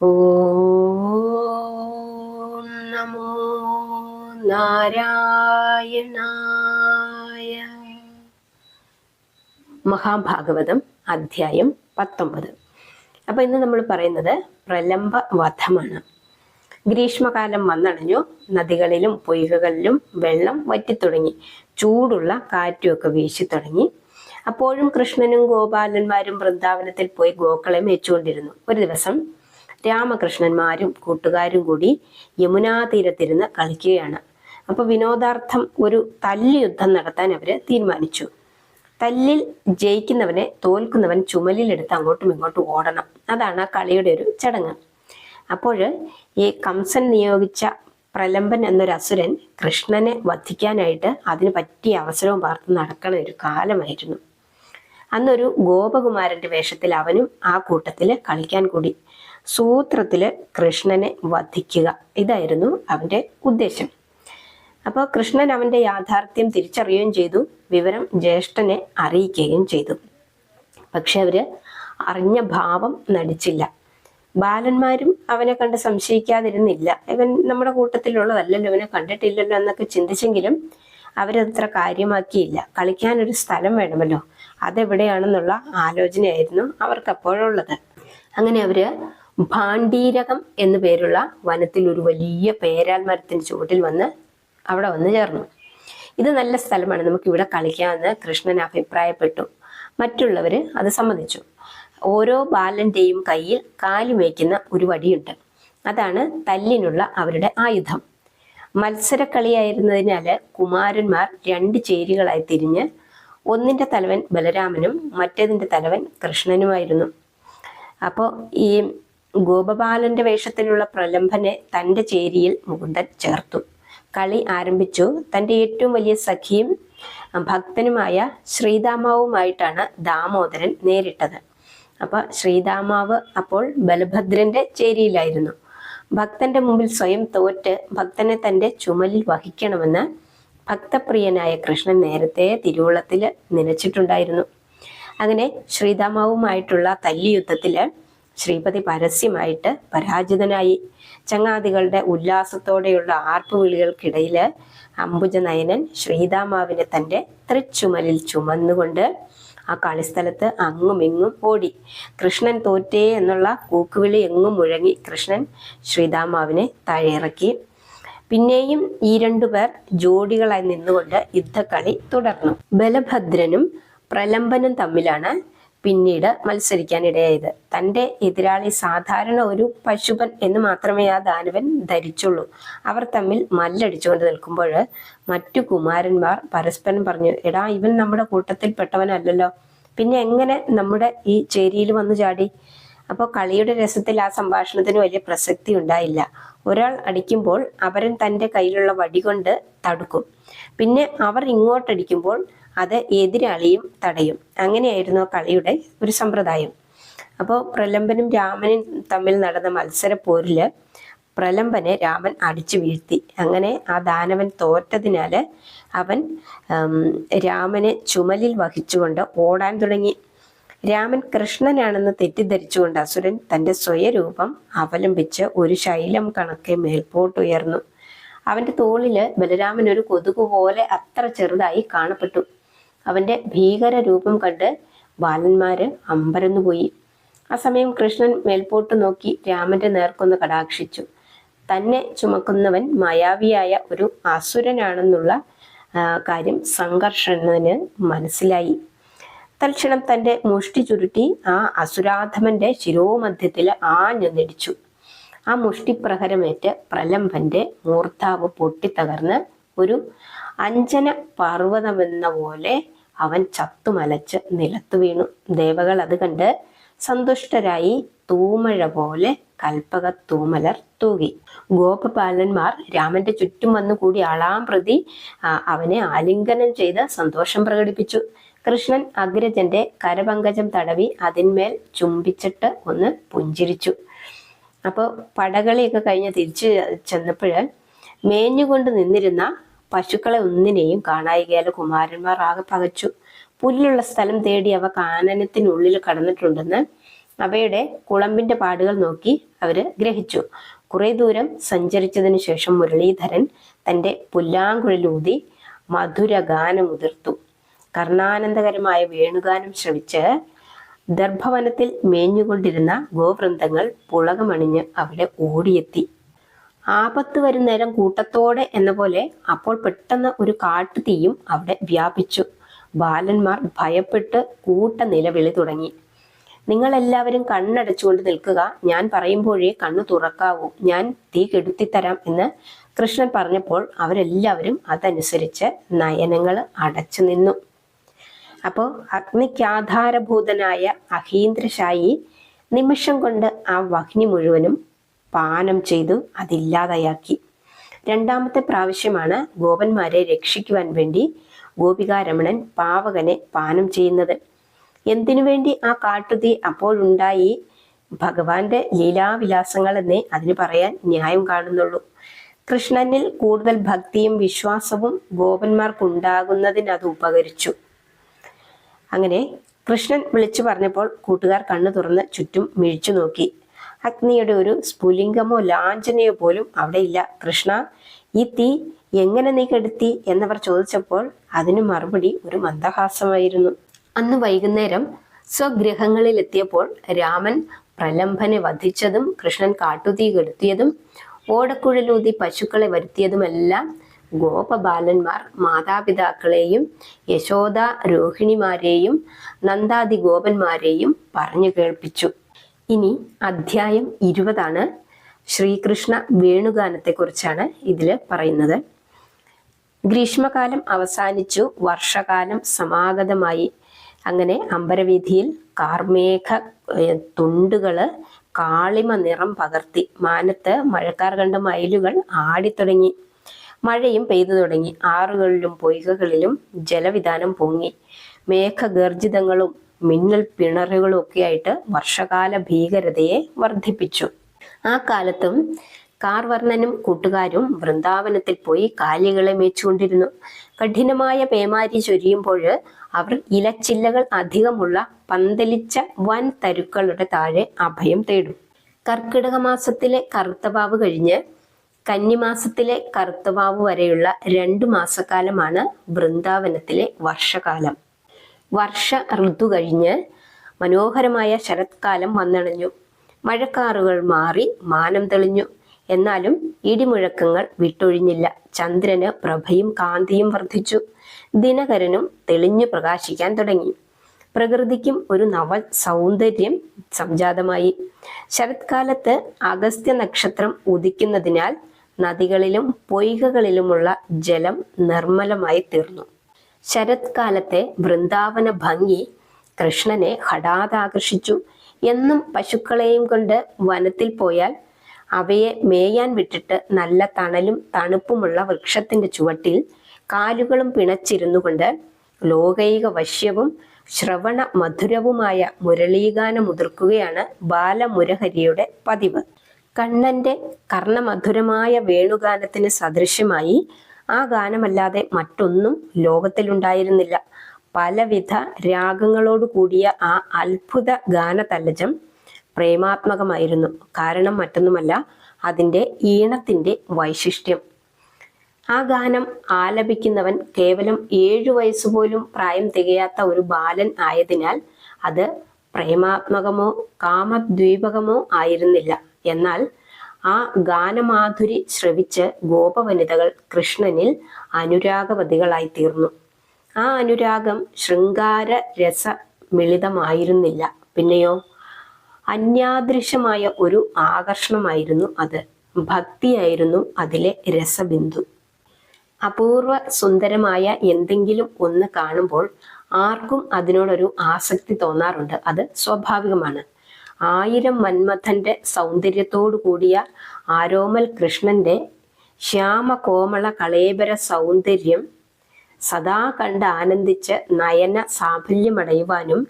ഓം നമോ നാരായണായ. മഹാഭാഗവതം അധ്യായം പത്തൊമ്പത്. അപ്പൊ ഇന്ന് നമ്മൾ പറയുന്നത് പ്രലംബ വധമാണ് ഗ്രീഷ്മകാലം വന്നണഞ്ഞു നദികളിലും പൊയ്കകളിലും വെള്ളം വറ്റിത്തുടങ്ങി ചൂടുള്ള കാറ്റുമൊക്കെ വീശി തുടങ്ങി അപ്പോഴും കൃഷ്ണനും ഗോപാലന്മാരും വൃന്ദാവനത്തിൽ പോയി ഗോക്കളെ മേച്ചുകൊണ്ടിരുന്നു. ഒരു ദിവസം രാമകൃഷ്ണന്മാരും കൂട്ടുകാരും കൂടി യമുനാ തീരത്തിരുന്ന് കളിക്കുകയാണ്. അപ്പൊ വിനോദാർത്ഥം ഒരു തല്ല് യുദ്ധം നടത്താൻ അവർ തീരുമാനിച്ചു. തല്ലിൽ ജയിക്കുന്നവനെ തോൽക്കുന്നവൻ ചുമലിലെടുത്ത് അങ്ങോട്ടും ഇങ്ങോട്ടും ഓടണം. അതാണ് ആ കളിയുടെ ഒരു ചടങ്ങ്. അപ്പോൾ ഈ കംസൻ നിയോഗിച്ച പ്രലംബൻ എന്നൊരു അസുരൻ കൃഷ്ണനെ വധിക്കാനായിട്ട് അതിന് പറ്റിയ അവസരവും പാർത്ത് നടക്കണ ഒരു കാലമായിരുന്നു. അന്നൊരു ഗോപകുമാരന്റെ വേഷത്തിൽ അവനും ആ കൂട്ടത്തിൽ കളിക്കാൻ കൂടി. സൂത്രത്തിൽ കൃഷ്ണനെ വധിക്കുക. ഇതായിരുന്നു അവന്റെ ഉദ്ദേശം. അപ്പോൾ കൃഷ്ണൻ അവന്റെ യാഥാർത്ഥ്യം തിരിച്ചറിയുകയും ചെയ്തു. വിവരം ജ്യേഷ്ഠനെ അറിയിക്കുകയും ചെയ്തു. പക്ഷെ അവർ അറിഞ്ഞ ഭാവം നടിച്ചില്ല. ബാലന്മാരും അവനെ കണ്ട് സംശയിക്കാതിരുന്നില്ല. ഇവൻ നമ്മുടെ കൂട്ടത്തിലുള്ളതല്ലല്ലോ ഇവനെ കണ്ടിട്ടില്ലല്ലോ എന്നൊക്കെ ചിന്തിച്ചെങ്കിലും അവരത്ര കാര്യമാക്കിയില്ല. കളിക്കാനൊരു സ്ഥലം വേണമല്ലോ. അതെവിടെയാണെന്നുള്ള ആലോചനയായിരുന്നു അവർക്ക് അപ്പോഴുള്ളത് അങ്ങനെ അവർ ഭാണ്ഡീരകം എന്നു പേരുള്ള വനത്തിൽ ഒരു വലിയ പേരാൽ മരത്തിന്റെ ചുവട്ടിൽ വന്ന് അവിടെ വന്ന് ചേർന്നു. ഇത് നല്ല സ്ഥലമാണ്. നമുക്ക് ഇവിടെ കളിക്കാമെന്ന് കൃഷ്ണൻ അഭിപ്രായപ്പെട്ടു. മറ്റുള്ളവർ അത് സമ്മതിച്ചു. ഓരോ ബാലന്റെയും കയ്യിൽ കാലുമേക്കുന്ന ഒരു വടിയുണ്ട്. അതാണ് തല്ലിനുള്ള അവരുടെ ആയുധം. മത്സരക്കളിയായിരുന്നതിനാൽ കുമാരന്മാർ രണ്ട് ചേരികളായി തിരിഞ്ഞ് ഒന്നിന്റെ തലവൻ ബലരാമനും മറ്റേതിന്റെ തലവൻ കൃഷ്ണനുമായിരുന്നു. അപ്പോൾ ഈ ഗോപബാലന്റെ വേഷത്തിലുള്ള പ്രലംഭനെ തന്റെ ചേരിയിൽ മുകുന്ദൻ ചേർത്തു. കളി ആരംഭിച്ചു. തന്റെ ഏറ്റവും വലിയ സഖിയും ഭക്തനുമായ ശ്രീദാമാവുമായിട്ടാണ് ദാമോദരൻ നേരിട്ടത്. അപ്പൊ ശ്രീദാമാവ് അപ്പോൾ ബലഭദ്രന്റെ ചേരിയിലായിരുന്നു. ഭക്തന്റെ മുമ്പിൽ സ്വയം തോറ്റ് ഭക്തനെ തന്റെ ചുമലിൽ വഹിക്കണമെന്ന് ഭക്തപ്രിയനായ കൃഷ്ണൻ നേരത്തെ തിരുവള്ളത്തിൽ നനച്ചിട്ടുണ്ടായിരുന്നു. അങ്ങനെ ശ്രീദാമാവുമായിട്ടുള്ള തല്ലിയുദ്ധത്തിൽ ശ്രീപതി പരസ്യമായിട്ട് പരാജിതനായി. ചങ്ങാതികളുടെ ഉല്ലാസത്തോടെയുള്ള ആർപ്പുവിളികൾക്കിടയിൽ അംബുജനയനൻ ശ്രീതാമാവിനെ തന്റെ തൃച്ചുമലിൽ ചുമന്നുകൊണ്ട് ആ കളിസ്ഥലത്ത് അങ്ങും ഇങ്ങും ഓടി. കൃഷ്ണൻ തോറ്റേ എന്നുള്ള കൂക്കുവിളി എങ്ങും മുഴങ്ങി കൃഷ്ണൻ ശ്രീതാമാവിനെ താഴെയിറക്കി. പിന്നെയും ഈ രണ്ടു പേർ ജോഡികളായി നിന്നുകൊണ്ട് യുദ്ധക്കളി തുടർന്നു. ബലഭദ്രനും പ്രലംബനും തമ്മിലാണ് പിന്നീട് മത്സരിക്കാനിടയായത്. തന്റെ എതിരാളി സാധാരണ ഒരു പശുപൻ എന്ന് മാത്രമേ ആ ദാനവൻ ധരിച്ചുള്ളൂ. അവർ തമ്മിൽ മല്ലടിച്ചുകൊണ്ട് നിൽക്കുമ്പോൾ മറ്റു കുമാരന്മാർ പരസ്പരം പറഞ്ഞു എടാ ഇവൻ നമ്മുടെ കൂട്ടത്തിൽപ്പെട്ടവനല്ലല്ലോ. പിന്നെ എങ്ങനെ നമ്മുടെ ഈ ചേരിയിൽ വന്നു ചാടി? അപ്പോൾ കളിയുടെ രസത്തിൽ ആ സംഭാഷണത്തിന് വലിയ പ്രസക്തി ഉണ്ടായില്ല. ഒരാൾ അടിക്കുമ്പോൾ അവരൻ തന്റെ കയ്യിലുള്ള വടി കൊണ്ട് തടുക്കും. പിന്നെ അവർ ഇങ്ങോട്ടടിക്കുമ്പോൾ അത് എതിരാളിയും തടയും. അങ്ങനെയായിരുന്നു കളിയുടെ ഒരു സമ്പ്രദായം. അപ്പോൾ പ്രലംബനും രാമനും തമ്മിൽ നടന്ന മത്സര പോരിൽ പ്രലംബനെ രാമൻ അടിച്ചു വീഴ്ത്തി. അങ്ങനെ ആ ദാനവൻ തോറ്റതിനാൽ അവൻ രാമനെ ചുമലിൽ വഹിച്ചുകൊണ്ട് ഓടാൻ തുടങ്ങി. രാമൻ കൃഷ്ണനാണെന്ന് തെറ്റിദ്ധരിച്ചുകൊണ്ട് അസുരൻ തന്റെ സ്വയരൂപം അവലംബിച്ച് ഒരു ശൈലം കണക്കെ മേൽപോട്ടുയർന്നു. അവന്റെ തോളിൽ ബലരാമൻ ഒരു കൊതുകു പോലെ അത്ര ചെറുതായി കാണപ്പെട്ടു. അവന്റെ ഭീകര രൂപം കണ്ട് ബാലന്മാര് അമ്പരന്നുപോയി ആ സമയം കൃഷ്ണൻ മേൽപോട്ട് നോക്കി രാമന്റെ നേർക്കൊന്ന് കടാക്ഷിച്ചു. തന്നെ ചുമക്കുന്നവൻ മായാവിയായ ഒരു അസുരനാണെന്നുള്ള കാര്യം സംഘർഷണന് മനസ്സിലായി. തൽക്ഷണം തന്റെ മുഷ്ടി ചുരുട്ടി ആ അസുരാധമന്റെ ശിരോമധ്യത്തിൽ ആഞ്ഞു നിടിച്ചു. ആ മുഷ്ടിപ്രഹരമേറ്റ് പ്രലംഭന്റെ മൂർത്താവ് പൊട്ടിത്തകർന്ന് ഒരു അഞ്ജന പർവതമെന്ന പോലെ അവൻ ചത്തുമലച്ച് നിലത്തു വീണു. ദേവകൾ അത് കണ്ട് സന്തുഷ്ടരായി തൂമഴ പോലെ കൽപ്പക തൂമലർ തൂകി. ഗോപപാലന്മാർ രാമന്റെ ചുറ്റും വന്നുകൂടി ആളാം പ്രതി അവനെ ആലിംഗനം ചെയ്ത് സന്തോഷം പ്രകടിപ്പിച്ചു. കൃഷ്ണൻ അഗ്രജന്റെ കരപങ്കജം തടവി അതിന്മേൽ ചുംബിച്ചിട്ട് ഒന്ന് പുഞ്ചിരിച്ചു. അപ്പോൾ പടകളിയൊക്കെ കഴിഞ്ഞ് തിരിച്ചു ചെന്നപ്പോൾ മേഞ്ഞുകൊണ്ട് നിന്നിരുന്ന പശുക്കളെ ഒന്നിനെയും കാണായികയാൽ കുമാരന്മാർ ആകെ പകച്ചു. പുല്ലുള്ള സ്ഥലം തേടി അവ കാനനത്തിനുള്ളിൽ കടന്നിട്ടുണ്ടെന്ന് അവയുടെ കുളമ്പിന്റെ പാടുകൾ നോക്കി അവർ ഗ്രഹിച്ചു. കുറെ ദൂരം സഞ്ചരിച്ചതിനു ശേഷം മുരളീധരൻ തന്റെ പുല്ലാങ്കുഴലൂതി മധുരഗാനമുതിർത്തു. കർണാനന്ദകരമായ വേണുഗാനം ശ്രവിച്ച് ദർഭവനത്തിൽ മേഞ്ഞുകൊണ്ടിരുന്ന ഗോവൃന്ദങ്ങൾ പുളകമണിഞ്ഞ് അവിടെ ഓടിയെത്തി. ആപത്ത് വരുന്നേരം കൂട്ടത്തോടെ എന്ന പോലെ അപ്പോൾ പെട്ടെന്ന് ഒരു കാട്ടുതീയും അവിടെ വ്യാപിച്ചു. ബാലന്മാർ ഭയപ്പെട്ട് കൂട്ട നിലവിളി തുടങ്ങി. നിങ്ങളെല്ലാവരും കണ്ണടച്ചുകൊണ്ട് നിൽക്കുക. ഞാൻ പറയുമ്പോഴേ കണ്ണു തുറക്കാവൂ. ഞാൻ തീ കെടുത്തിത്തരാം എന്ന് കൃഷ്ണൻ പറഞ്ഞപ്പോൾ അവരെല്ലാവരും അതനുസരിച്ച് നയനങ്ങൾ അടച്ചു നിന്നു. അപ്പോൾ അഗ്നിക്കാധാരഭൂതനായ അഹീന്ദ്രശായി നിമിഷം കൊണ്ട് ആ വഹ്നി മുഴുവനും പാനം ചെയ്തു അതില്ലാതെയാക്കി. രണ്ടാമത്തെ പ്രാവശ്യമാണ് ഗോപന്മാരെ രക്ഷിക്കുവാൻ വേണ്ടി ഗോപികാരമണൻ പാവകനെ പാനം ചെയ്യുന്നത്. എന്തിനു വേണ്ടി ആ കാട്ടുതീ അപ്പോഴുണ്ടായി? ഭഗവാന്റെ ലീലാവിലാസങ്ങൾ എന്നേ അതിന് പറയാൻ ന്യായം കാണുന്നുള്ളൂ. കൃഷ്ണനിൽ കൂടുതൽ ഭക്തിയും വിശ്വാസവും ഗോപന്മാർക്കുണ്ടാകുന്നതിന് അത് ഉപകരിച്ചു. അങ്ങനെ കൃഷ്ണൻ വിളിച്ചു പറഞ്ഞപ്പോൾ കൂട്ടുകാർ കണ്ണു തുറന്ന് ചുറ്റും മിഴിച്ചു നോക്കി. അഗ്നിയുടെ ഒരു സ്ഫുലിംഗമോ ലാഞ്ചനയോ പോലും അവിടെ ഇല്ല. കൃഷ്ണ ഈ തീ എങ്ങനെ നീ കെടുത്തി? എന്നവർ ചോദിച്ചപ്പോൾ അതിന് മറുപടി ഒരു മന്ദഹാസമായിരുന്നു. അന്ന് വൈകുന്നേരം സ്വഗൃഹങ്ങളിലെത്തിയപ്പോൾ രാമൻ പ്രലംഭനെ വധിച്ചതും കൃഷ്ണൻ കാട്ടുതീ കെടുത്തിയതും ഓടക്കുഴലൂതി പശുക്കളെ വരുത്തിയതുമെല്ലാം ഗോപബാലന്മാർ മാതാപിതാക്കളെയും യശോദ രോഹിണിമാരെയും നന്ദാദി ഗോപന്മാരെയും പറഞ്ഞു കേൾപ്പിച്ചു. ഇനി അധ്യായം ഇരുപതാണ്. ശ്രീകൃഷ്ണ വേണുഗാനത്തെക്കുറിച്ചാണ് ഇതിൽ പറയുന്നത്. ഗ്രീഷ്മകാലം അവസാനിച്ചു വർഷകാലം സമാഗതമായി. അങ്ങനെ അമ്പരവീഥിയിൽ കാർമേഘ തുണ്ടുകൾ കാളിമ നിറം പകർത്തി. മാനത്ത് മഴക്കാർ കണ്ട മയിലുകൾ ആടിത്തുടങ്ങി. മഴയും പെയ്തു തുടങ്ങി. ആറുകളിലും പൊയ്കകളിലും ജലവിധാനം പൊങ്ങി. മേഘഗർജിതങ്ങളും മിന്നൽ പിണറുകളും ഒക്കെ ആയിട്ട് വർഷകാല ഭീകരതയെ വർദ്ധിപ്പിച്ചു. ആ കാലത്തും കാർവർണനും കൂട്ടുകാരും വൃന്ദാവനത്തിൽ പോയി കാലികളെ മേച്ചുകൊണ്ടിരുന്നു. കഠിനമായ പേമാരി ചൊരിയുമ്പോൾ അവർ ഇലച്ചില്ലകൾ അധികമുള്ള പന്തലിച്ച വൻ തരുക്കളുടെ താഴെ അഭയം തേടും. കർക്കിടക മാസത്തിലെ കറുത്തവാവ് കഴിഞ്ഞ് കന്നിമാസത്തിലെ കറുത്തവാവ് വരെയുള്ള രണ്ടു മാസക്കാലമാണ് വൃന്ദാവനത്തിലെ വർഷകാലം. വർഷ ഋതു കഴിഞ്ഞ് മനോഹരമായ ശരത്കാലം വന്നണഞ്ഞു. മഴക്കാറുകൾ മാറി മാനം തെളിഞ്ഞു. എന്നാലും ഇടിമുഴക്കങ്ങൾ വിട്ടൊഴിഞ്ഞില്ല. ചന്ദ്രന് പ്രഭയും കാന്തിയും വർദ്ധിച്ചു. ദിനകരനും തെളിഞ്ഞു പ്രകാശിക്കാൻ തുടങ്ങി. പ്രകൃതിക്കും ഒരു നവ സൗന്ദര്യം സംജാതമായി. ശരത്കാലത്ത് അഗസ്ത്യ നക്ഷത്രം ഉദിക്കുന്നതിനാൽ നദികളിലും പൊയ്കകളിലുമുള്ള ജലം നിർമ്മലമായി തീർന്നു. ശരത്കാലത്തെ വൃന്ദാവന ഭംഗി കൃഷ്ണനെ ഹഠാതാകർഷിച്ചു. എന്നും പശുക്കളെയും കൊണ്ട് വനത്തിൽ പോയാൽ അവയെ മേയാൻ വിട്ടിട്ട് നല്ല തണലും തണുപ്പുമുള്ള വൃക്ഷത്തിന്റെ ചുവട്ടിൽ കാലുകളും പിണച്ചിരുന്നു കൊണ്ട് ലോകൈക വശ്യവും ശ്രവണ മധുരവുമായ മുരളീഗാനം മുതിർക്കുകയാണ് ബാലമുരഹരിയുടെ പതിവ്. കണ്ണന്റെ കർണമധുരമായ വേണുഗാനത്തിന് സദൃശ്യമായി ആ ഗാനമല്ലാതെ മറ്റൊന്നും ലോകത്തിലുണ്ടായിരുന്നില്ല. പലവിധ രാഗങ്ങളോട് കൂടിയ ആ അത്ഭുത ഗാനതല്ലജം പ്രേമാത്മകമായിരുന്നു. കാരണം മറ്റൊന്നുമല്ല അതിന്റെ ഈണത്തിന്റെ വൈശിഷ്ട്യം. ആ ഗാനം ആലപിക്കുന്നവൻ കേവലം ഏഴു വയസ്സുപോലും പ്രായം തികയാത്ത ഒരു ബാലൻ ആയതിനാൽ അത് പ്രേമാത്മകമോ കാമദ്വീപകമോ ആയിരുന്നില്ല. എന്നാൽ ആ ഗാനമാധുരി ശ്രവിച്ച് ഗോപവനിതകൾ കൃഷ്ണനിൽ അനുരാഗവതികളായി തീർന്നു ആ അനുരാഗം ശൃംഗാര രസ മിളിതമായിരുന്നില്ല പിന്നെയോ? അന്യാദൃശ്യമായ ഒരു ആകർഷണമായിരുന്നു അത്. ഭക്തിയായിരുന്നു അതിലെ രസബിന്ദു. അപൂർവ സുന്ദരമായ എന്തെങ്കിലും ഒന്ന് കാണുമ്പോൾ ആർക്കും അതിനോടൊരു ആസക്തി തോന്നാറുണ്ട്. അത് സ്വാഭാവികമാണ്. ആയിരം മന്മഥന്റെ സൗന്ദര്യത്തോടു കൂടിയ ആരോമൽ കൃഷ്ണന്റെ ശ്യാമകോമള കളേബര സൗന്ദര്യം സദാ കണ്ട് ആനന്ദിച്ച് നയന സാഫല്യമടയുവാനും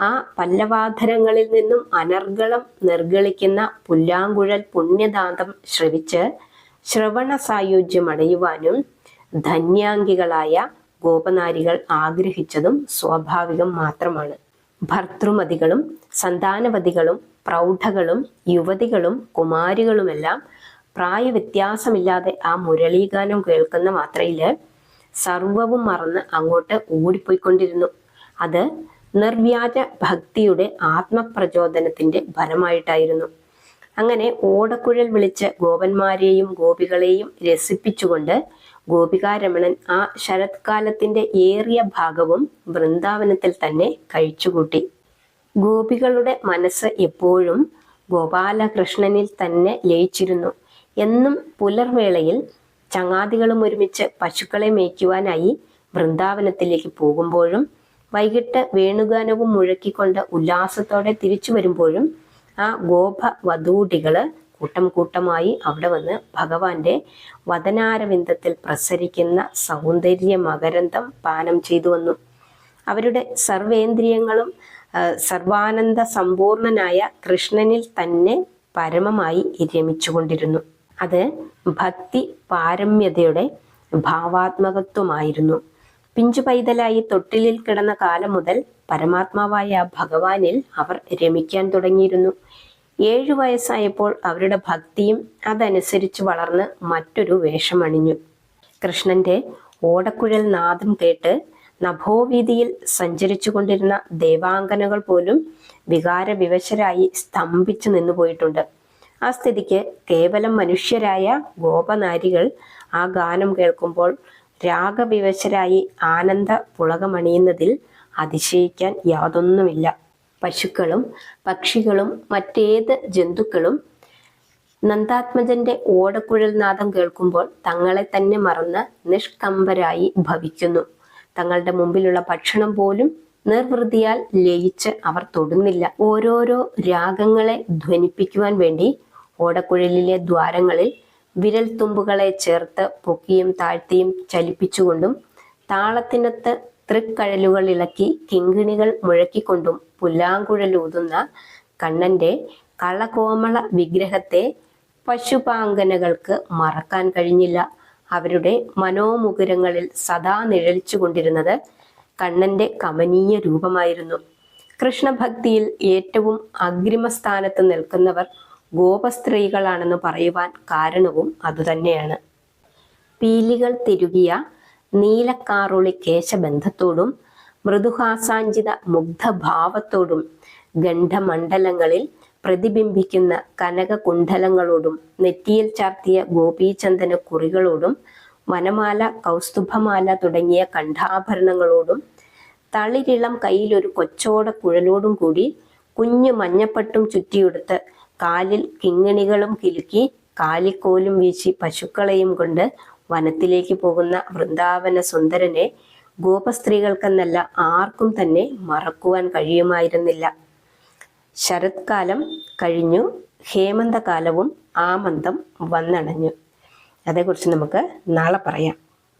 ആ പല്ലവാധരങ്ങളിൽ നിന്നും അനർഗളം നിർഗളിക്കുന്ന പുല്ലാങ്കുഴൽ പുണ്യദാന്തം ശ്രവിച്ച് ശ്രവണ സായുജ്യമടയുവാനും ധന്യാംഗികളായ ഗോപനാരികൾ ആഗ്രഹിച്ചതും സ്വാഭാവികം മാത്രമാണ്. ഭർത്തൃമതികളും സന്താനവതികളും പ്രൗഢകളും യുവതികളും കുമാരികളുമെല്ലാം പ്രായവ്യത്യാസമില്ലാതെ ആ മുരളീഗാനം കേൾക്കുന്ന മാത്രയിൽ സർവവും മറന്ന് അങ്ങോട്ട് ഓടിപ്പോയിക്കൊണ്ടിരുന്നു. അത് നിർവ്യാജ ഭക്തിയുടെ ആത്മപ്രചോദനത്തിന്റെ ഫലമായിട്ടായിരുന്നു. അങ്ങനെ ഓടക്കുഴൽ വിളിച്ച് ഗോപന്മാരെയും ഗോപികളെയും രസിപ്പിച്ചുകൊണ്ട് ഗോപികാരമണൻ ആ ശരത്കാലത്തിന്റെ ഏറിയ ഭാഗവും വൃന്ദാവനത്തിൽ തന്നെ കഴിച്ചുകൂട്ടി. ഗോപികളുടെ മനസ്സ് എപ്പോഴും ഗോപാലകൃഷ്ണനിൽ തന്നെ ലയിച്ചിരുന്നു. എന്നും പുലർവേളയിൽ ചങ്ങാതികളും ഒരുമിച്ച് പശുക്കളെ മേയ്ക്കുവാനായി വൃന്ദാവനത്തിലേക്ക് പോകുമ്പോഴും വൈകിട്ട് വേണുഗാനവും മുഴക്കിക്കൊണ്ട് ഉല്ലാസത്തോടെ തിരിച്ചു വരുമ്പോഴും ആ ഗോപ വധൂടികൾ കൂട്ടം കൂട്ടമായി അവിടെ വന്ന് ഭഗവാന്റെ വതനാരവിന്ദത്തിൽ പ്രസരിക്കുന്ന സൗന്ദര്യ മകരന്തം പാനം ചെയ്തു വന്നു. അവരുടെ സർവേന്ദ്രിയങ്ങളും സർവാനന്ദ സമ്പൂർണനായ കൃഷ്ണനിൽ തന്നെ പരമമായി രമിച്ചുകൊണ്ടിരുന്നു അത് ഭക്തി പാരമ്യതയുടെ ഭാവാത്മകത്വമായിരുന്നു. പിഞ്ചു പൈതലായി തൊട്ടിലിൽ കിടന്ന കാലം മുതൽ പരമാത്മാവായ ഭഗവാനിൽ അവർ രമിക്കാൻ തുടങ്ങിയിരുന്നു. ഏഴു വയസ്സായപ്പോൾ അവരുടെ ഭക്തിയും അതനുസരിച്ച് വളർന്ന് മറ്റൊരു വേഷമണിഞ്ഞു. കൃഷ്ണന്റെ ഓടക്കുഴൽ നാദം കേട്ട് നഭോവീതിയിൽ സഞ്ചരിച്ചു കൊണ്ടിരുന്ന ദേവാംഗനകൾ പോലും വികാരവിവശരായി സ്തംഭിച്ചു നിന്നുപോയിട്ടുണ്ട്. ആ സ്ഥിതിക്ക് കേവലം മനുഷ്യരായ ഗോപനാരികൾ ആ ഗാനം കേൾക്കുമ്പോൾ രാഗവിവശരായി ആനന്ദ പുളകമണിയുന്നതിൽ അതിശയിക്കാൻ യാതൊന്നുമില്ല. പശുക്കളും പക്ഷികളും മറ്റേത് ജന്തുക്കളും നന്ദാത്മജന്റെ ഓടക്കുഴൽ നാദം കേൾക്കുമ്പോൾ തങ്ങളെ തന്നെ മറന്ന് നിഷ്കമ്പരായി ഭവിക്കുന്നു. തങ്ങളുടെ മുമ്പിലുള്ള ഭക്ഷണം പോലും നിർവൃതിയാൽ ലയിച്ച് അവർ തൊടുന്നില്ല. ഓരോരോ രാഗങ്ങളെ ധ്വനിപ്പിക്കുവാൻ വേണ്ടി ഓടക്കുഴലിലെ ദ്വാരങ്ങളിൽ വിരൽ തുമ്പുകളെ ചേർത്ത് പൊക്കിയും താഴ്ത്തിയും ചലിപ്പിച്ചുകൊണ്ടും താളത്തിനൊത്ത് തൃക്കഴലുകൾ ഇളക്കി കിങ്കിണികൾ മുഴക്കിക്കൊണ്ടും പുല്ലാങ്കുഴലൂതുന്ന കണ്ണന്റെ കളകോമള വിഗ്രഹത്തെ പശുപാങ്കനകൾക്ക് മറക്കാൻ കഴിഞ്ഞില്ല. അവരുടെ മനോമുകുരങ്ങളിൽ സദാ നിഴലിച്ചു കൊണ്ടിരുന്നത് കണ്ണന്റെ കമനീയ രൂപമായിരുന്നു. കൃഷ്ണഭക്തിയിൽ ഏറ്റവും അഗ്രിമസ്ഥാനത്ത് നിൽക്കുന്നവർ ഗോപസ്ത്രീകളാണെന്ന് പറയുവാൻ കാരണവും അതുതന്നെയാണ്. പീലികൾ തിരുകിയ നീലക്കാറുളി കേശബന്ധത്തോടും മൃദുഹാസാഞ്ചിത മുഗ്ധഭാവത്തോടും ഗണ്ഡമണ്ഡലങ്ങളിൽ പ്രതിബിംബിക്കുന്ന കനകകുണ്ഡലങ്ങളോടും നെറ്റിയിൽ ചാർത്തിയ ഗോപീചന്ദന കുറികളോടും വനമാല കൗസ്തുഭമാല തുടങ്ങിയ കണ്ഠാഭരണങ്ങളോടും തളിരിളം കയ്യിലൊരു കൊച്ചോട കുഴലോടും കൂടി കുഞ്ഞു മഞ്ഞപ്പട്ടും ചുറ്റിയെടുത്ത് കാലിൽ കിങ്ങിണികളും കിലുക്കി കാലിക്കോലും വീശി പശുക്കളെയും കൊണ്ട് വനത്തിലേക്ക് പോകുന്ന വൃന്ദാവന സുന്ദരനെ ഗോപസ്ത്രീകൾക്കെന്നല്ല ആർക്കും തന്നെ മറക്കുവാൻ കഴിയുമായിരുന്നില്ല. ശരത്കാലം കഴിഞ്ഞു ഹേമന്തകാലവും ആമന്തം വന്നണഞ്ഞു. അതേക്കുറിച്ച് നമുക്ക് നാളെ പറയാം.